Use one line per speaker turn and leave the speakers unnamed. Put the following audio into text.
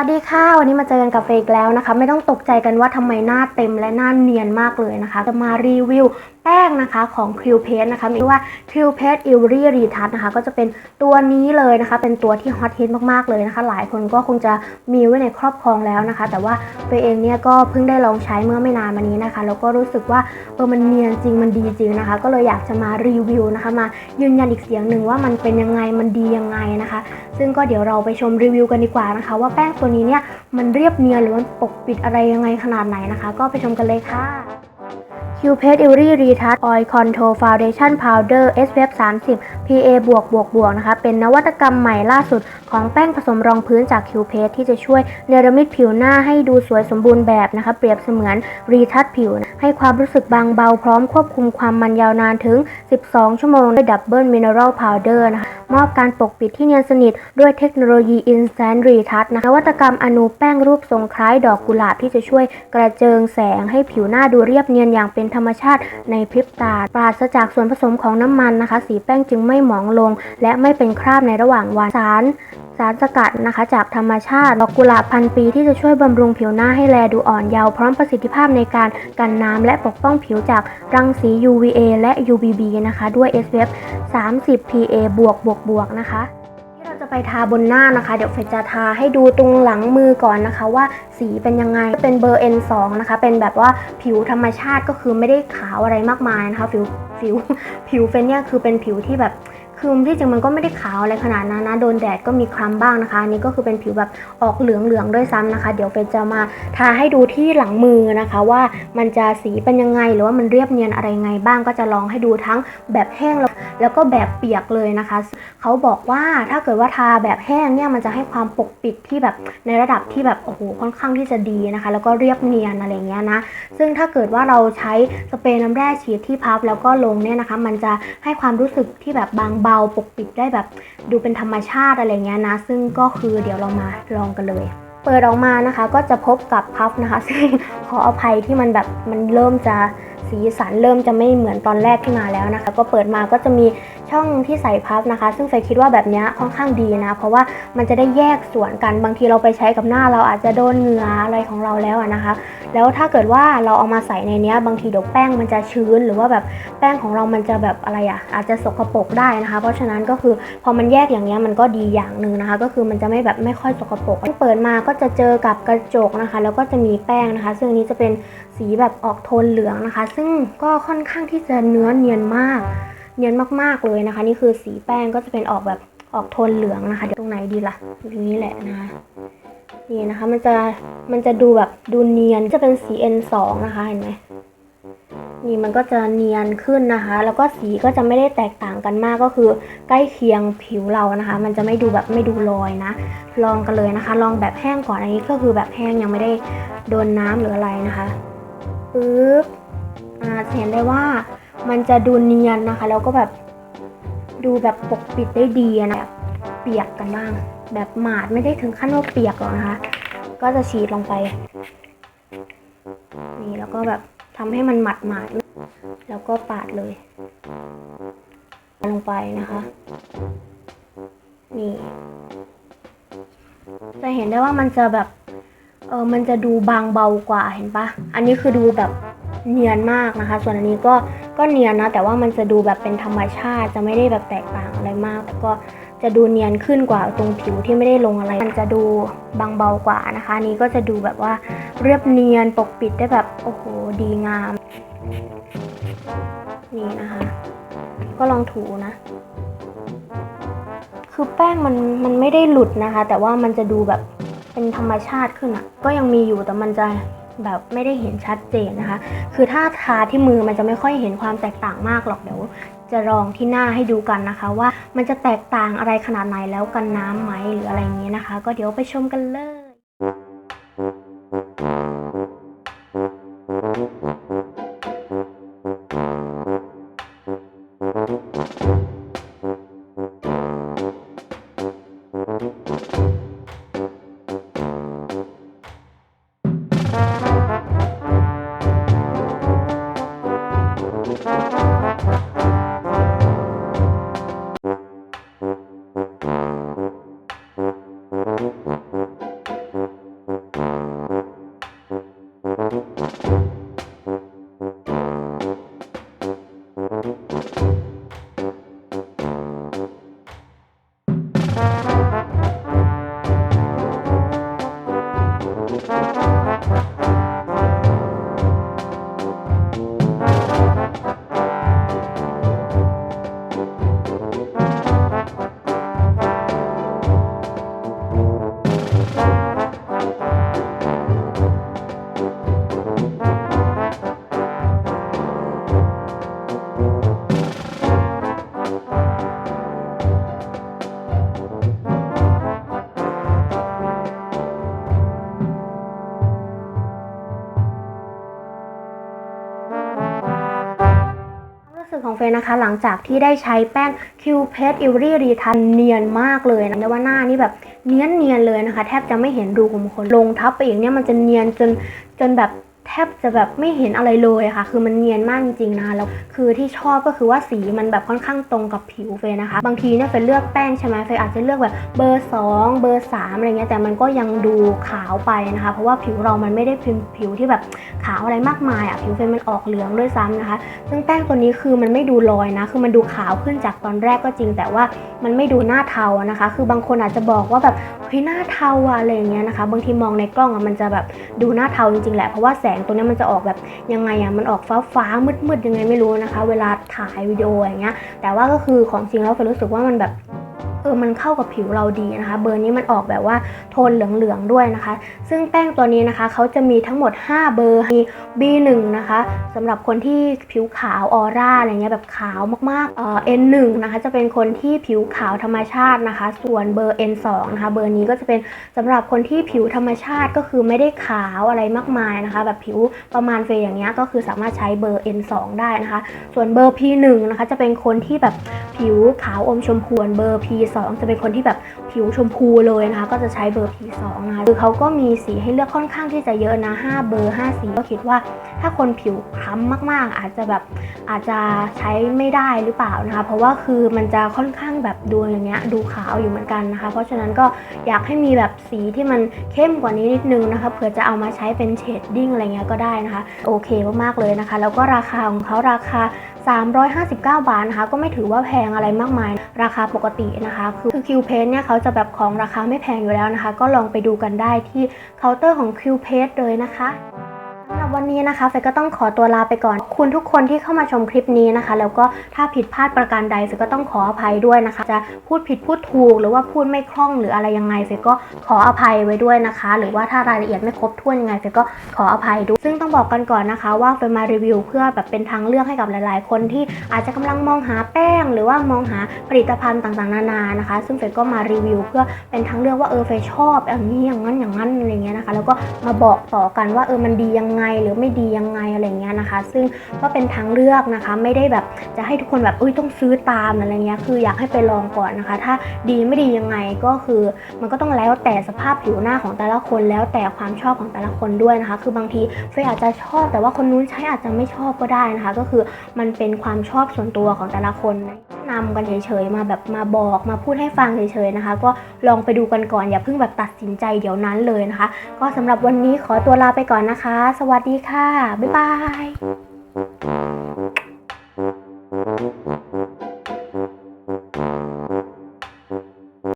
วัสดีค่ะ วันนี้มาเจอกันกับเฟยอีกแล้วนะคะ ไม่ต้องตกใจกันว่าทำไมหน้าเต็มและหน้าเนียนมากเลยนะคะ จะมารีวิวแป้ งนะคะของ q p a s t นะคะมีว่า q p a s t e v e r y Retouch นะคะ ก็จะเป็นตัวนี้เลยนะคะ เป็นตัวที่ฮอตฮิตมากๆเลยนะคะ หลายคนก็คงจะมีไว้ในครอบครองแล้วนะคะ แต่ว่าเฟยเองเนี่ยก็เพิ่งได้ลองใช้เมื่อไม่นานมานี้นะคะ แล้วก็รู้สึกว่าเออมันเนียนจริงมันดีจริงนะคะ ก็เลยอยากจะมารีวิวนะคะมายืนยันอีกเสียงหนึ่งว่ามันเป็นยังไงมันดียังไงนะคะ ซึ่งก็เดี๋ยวเราไปชมรีวิวกันดีกว่านะคะ ว่าแป้งตัวนี้เนี่ยมันเรียบเนียนหรือมันปกปิดอะไรยังไงขนาดไหนนะคะ ก็ไปชมกันเลยค่ะ q p a s t e v e r y Retouch Oil Control Foundation Powder SPF 30 PA บวกบวกบวกนะคะ เป็นนวัตกรรมใหม่ล่าสุดของแป้งผสมรองพื้นจากคิวเพสที่จะช่วยเนรมิตผิวหน้าให้ดูสวยสมบูรณ์แบบนะคะ เปรียบเสมือนรีทัชผิวให้ความรู้สึกบางเบาพร้อมควบคุมความมันยาวนานถึง 12 ชั่วโมงด้วยดับเบิลมินเนอรัลพาวเดอร์นะคะมอบการปกปิดที่เนียนสนิทด้วยเทคโนโลยี Instant Retouch นะคะนวัตกรรมอนุแป้งรูปทรงคล้ายดอกกุหลาบที่จะช่วยกระเจิงแสงให้ผิวหน้าดูเรียบเนียนอย่างเป็นธรรมชาติในพริบตา ปราศจากส่วนผสมของน้ำมันนะคะ สีแป้งจึงไม่หมองลง และไม่เป็นคราบในระหว่างวันสาร สารสกัดนะคะ จากธรรมชาติดอกกุหลาบพันปีที่จะช่วยบำรุงผิวหน้าให้แลดูอ่อนเยาว์พร้อมประสิทธิภาพในการกันน้ำและปกป้องผิวจากรังสี UVA และ UVB นะคะ ด้วย SPF 30 PA บวกบวกบวกนะคะที่เราจะไปทาบนหน้านะคะ เดี๋ยวเฟจะทาให้ดูตรงหลังมือก่อนนะคะ ว่าสีเป็นยังไงเป็นเบอร์ N2 นะคะ เป็นแบบว่าผิวธรรมชาติก็คือไม่ได้ขาวอะไรมากมายนะคะ ผิวผิวผิวเฟนเนี่ยคือเป็นผิวที่แบบ คือที่จริงมันก็ไม่ได้ขาวอะไรขนาดนั้นนะ โดนแดดก็มีคล้ำบ้างนะคะนี่ก็คือเป็นผิวแบบออกเหลืองๆด้วยซ้ำนะคะ เดี๋ยวเฟนจะมาทาให้ดูที่หลังมือนะคะ ว่ามันจะสีเป็นยังไง หรือว่ามันเรียบเนียนอะไรไงบ้างก็จะลองให้ดูทั้งแบบแห้งแล้วแล้วก็แบบเปียกเลยนะคะเขาบอกว่าถ้าเกิดว่าทาแบบแห้งเนี่ยมันจะให้ความปกปิดที่แบบในระดับที่แบบโอ้โหค่อนข้างที่จะดีนะคะ แล้วก็เรียบเนียนอะไรเงี้ยนะซึ่งถ้าเกิดว่าเราใช้สเปรย์น้ำแร่ฉีดที่พับแล้วก็ลงเนี่ยนะคะ มันจะให้ความรู้สึกที่แบบบางเบาปกปิดได้แบบดูเป็นธรรมชาติอะไรเงี้ยนะ ซึ่งก็คือเดี๋ยวเรามาลองกันเลยเปิดออกมานะคะก็จะพบกับพัฟนะคะ ซึ่งขออภัยที่มันแบบมันเริ่มจะสีสันเริ่มจะไม่เหมือนตอนแรกที่มาแล้วนะคะ ก็เปิดมาก็จะมี ช่องที่ใส่พับนะคะ ซึ่งเฟยคิดว่าแบบนี้ค่อนข้างดีนะ เพราะว่ามันจะได้แยกส่วนกันบางทีเราไปใช้กับหน้าเราอาจจะโดนเหงื่ออะไรของเราแล้วนะคะ แล้วถ้าเกิดว่าเราเอามาใส่ในนี้บางทีเดี๋ยวแป้งมันจะชื้น หรือว่าแบบแป้งของเรามันจะแบบอะไรอะอาจจะสกปรกได้นะคะ เพราะฉะนั้นก็คือพอมันแยกอย่างเงี้ยมันก็ดีอย่างหนึ่งนะคะ ก็คือมันจะไม่แบบไม่ค่อยสกปรกเปิดมาก็จะเจอกับกระจกนะคะ แล้วก็จะมีแป้งนะคะ ซึ่งนี้จะเป็นสีแบบออกโทนเหลืองนะคะ ซึ่งก็ค่อนข้างที่จะเนื้อเนียนมาก เนียนมากๆเลยนะคะ นี่คือสีแป้งก็จะเป็นออกแบบออกโทนเหลืองนะคะเดี๋ยวตรงไหนดีล่ะตรงนี้แหละนะคะนี่นะคะมันจะมันจะดูแบบดูเนียนจะเป็นสี N2 นะคะเห็นไหมนี่มันก็จะเนียนขึ้นนะคะ แล้วก็สีก็จะไม่ได้แตกต่างกันมากก็คือ ใกล้เคียงผิวเรานะคะ มันจะไม่ดูแบบไม่ดูลอยนะ ลองกันเลยนะคะ ลองแบบแห้งก่อนอันนี้ก็คือแบบแห้งยังไม่ได้โดนน้ำหรืออะไรนะคะปึ๊บอ่าจะเห็นได้ว่า มันจะดูเนียนนะคะ แล้วก็แบบดูแบบปกปิดได้ดีนะแบบเปียกกันบ้าง แบบหมาดไม่ได้ถึงขั้นว่าเปียกหรอกนะคะ ก็จะฉีดลงไป นี่แล้วก็แบบทำให้มันหมัดหมาดแล้วก็ปาดเลย ลงไปนะคะ นี่ จะเห็นได้ว่ามันจะแบบ เออมันจะดูบางเบากว่าเห็นปะ อันนี้คือดูแบบเนียนมากนะคะ ส่วนอันนี้ก็ ก็เนียนนะแต่ว่ามันจะดูแบบเป็นธรรมชาติจะไม่ได้แบบแตกต่างอะไรมาก แต่ก็จะดูเนียนขึ้นกว่าตรงผิวที่ไม่ได้ลงอะไร มันจะดูบางเบากว่านะคะนนี้ก็จะดูแบบว่าเรียบเนียนปกปิดได้แบบโอ้โหดีงาม นี่นะคะ ก็ลองถูนะ คือแป้งมันมันไม่ได้หลุดนะคะ แต่ว่ามันจะดูแบบเป็นธรรมชาติขึ้นอะ่ะ ก็ยังมีอยู่แต่มันจะ แบบไม่ได้เห็นชัดเจนนะคะ คือถ้าทาที่มือมันจะไม่ค่อยเห็นความแตกต่างมากหรอกเดี๋ยวจะลองที่หน้าให้ดูกันนะคะ ว่ามันจะแตกต่างอะไรขนาดไหนแล้วกันน้ำไหมหรืออะไรอย่างนี้นะคะ ก็เดี๋ยวไปชมกันเลย สึกของเฟยนะคะ หลังจากที่ได้ใช้แป้งคิวเพสอิวรี่รีทันเนียนมากเลยนะแต่ว่าหน้านี่แบบเนียนเนียนเลยนะคะ แทบจะไม่เห็นรูขุมขนลงทับไปอีกเนี่ยมันจะเนียนจนจนแบบ บจะแบบไม่เห็นอะไรเลยค่ะ คือมันเนียนมากจริงๆนะแล้วคือที่ชอบก็คือว่าสีมันแบบค่อนข้างตรงกับผิวเฟยนะคะ บางทีเนี่ยเฟยเลือกแป้งใช่ไหมเฟยอาจจะเลือกแบบเบอร์ 2 เบอร์3อะไรเงี้ยแต่มันก็ยังดูขาวไปนะคะ เพราะว่าผิวเรามันไม่ได้เป็นผิวที่แบบขาวอะไรมากมายอะผิวเฟยมันออกเหลืองด้วยซ้ำนะคะ ซึ่งแป้งตัวนี้คือมันไม่ดูลอยนะ คือมันดูขาวขึ้นจากตอนแรกก็จริง แต่ว่ามันไม่ดูหน้าเทานะคะ คือบางคนอาจจะบอกว่าแบบเฮ้ยหน้าเทาอะอะไรเงี้ยนะคะ บางทีมองในกล้องอะมันจะแบบดูหน้าเทาจริงๆแหละเพราะว่าแสงตัวเนี้ยมันจะออกแบบยังไงอะมันออกฟ้าฟ้ามืดมืดๆยังไงไม่รู้นะคะ เวลาถ่ายวิดีโออย่างเงี้ยแต่ว่าก็คือของจริงแล้วเฟยรู้สึกว่ามันแบบ ออมันเข้ากับผิวเราดีนะคะ เบอร์นี้มันออกแบบว่าโทนเหลืองๆด้วยนะคะ ซึ่งแป้งตัวนี้นะคะเขาจะมีทั้งหมด 5 เบอร์มี B1 นะคะสำหรับคนที่ผิวขาวออร่าอะไรเงี้ยแบบขาวมากๆเอ่อ N1 นะคะจะเป็นคนที่ผิวขาวธรรมชาตินะคะ ส่วนเบอร์ N2 นะคะเบอร์นี้ก็จะเป็นสำหรับคนที่ผิวธรรมชาติก็คือไม่ได้ขาวอะไรมากมายนะคะ แบบผิวประมาณเฟยอย่างเงี้ยก็คือสามารถใช้เบอร์ N2 ได้นะคะ ส่วนเบอร์ P1 นะคะจะเป็นคนที่แบบผิวขาวอมชมพูเบอร์ P2 จะเป็นคนที่แบบผิวชมพูเลยนะคะ ก็จะใช้เบอร์ P2 นะคะคือเขาก็มีสีให้เลือกค่อนข้างที่จะเยอะนะ 5 เบอร์ 5 สีก็คิดว่าถ้าคนผิวคล้ำมากๆ อาจจะแบบอาจจะใช้ไม่ได้หรือเปล่านะคะ เพราะว่าคือมันจะค่อนข้างแบบดูอย่างเงี้ยดูขาวอยู่เหมือนกันนะคะ เพราะฉะนั้นก็อยากให้มีแบบสีที่มันเข้มกว่านี้นิดนึงนะคะเผื่อจะเอามาใช้เป็นเชดดิ้งอะไรเงี้ยก็ได้นะคะ โอเคมากๆเลยนะคะ แล้วก็ราคาของเขาราคา 359 บาทนะคะ ก็ไม่ถือว่าแพงอะไรมากมาย ราคาปกตินะคะคือคือคิวเพนเนี่ยเขาจะแบบของราคาไม่แพงอยู่แล้วนะคะ ก็ลองไปดูกันได้ที่เคาน์เตอร์ของคิวเพนเลยนะคะ รับวันนี้นะคะเฟยก็ต้องขอตัวลาไปก่อน คุณทุกคนที่เข้ามาชมคลิปนี้นะคะ แล้วก็ถ้าผิดพลาดประการใดเฟยก็ต้องขออภัยด้วยนะคะ จะพูดผิดพูดถูก หรือว่าพูดไม่คล่องหรืออะไรยังไงเฟยก็ขออภัยไว้ด้วยนะคะ หรือว่าถ้ารายละเอียดไม่ครบถ้วนยังไงเฟยก็ขออภัยด้วย ซึ่งต้องบอกกันก่อนนะคะว่าเฟยมารีวิว เพื่อแบบเป็นทางเลือกให้กับหลาย ๆ คนที่อาจจะกำลังมองหาแป้ง หรือว่ามองหาผลิตภัณฑ์ต่าง ๆ นานานะคะ ซึ่งเฟยก็มารีวิว เพื่อเป็นทางเลือกว่าเออเฟยชอบอย่างนี้อย่างนั้นอย่างนั้นอะไรเงี้ยนะคะ แล้วก็มาบอกต่อกันว่าเออมันดียังไงหรือไม่ดียังไงอะไรเงี้ยนะคะ ซึ่งก็เป็นทางเลือกนะคะ ไม่ได้แบบจะให้ทุกคนแบบเอ้ยต้องซื้อตามอะไรเงี้ยคืออยากให้ไปลองก่อนนะคะ ถ้าดีไม่ดียังไงก็คือมันก็ต้องแล้วแต่สภาพผิวหน้าของแต่ละคน แล้วแต่ความชอบของแต่ละคนด้วยนะคะ คือบางทีเฟยอาจจะชอบแต่ว่าคนนู้นใช้อาจจะไม่ชอบก็ได้นะคะ ก็คือมันเป็นความชอบส่วนตัวของแต่ละคนน นำกันเฉยๆมาแบบมาบอกมาพูดให้ฟังเฉยๆนะคะ ก็ลองไปดูกันก่อนอย่าเพิ่งแบบตัดสินใจเดี๋ยวนั้นเลยนะคะ ก็สำหรับวันนี้ขอตัวลาไปก่อนนะคะ สวัสดีค่ะ บ๊ายบาย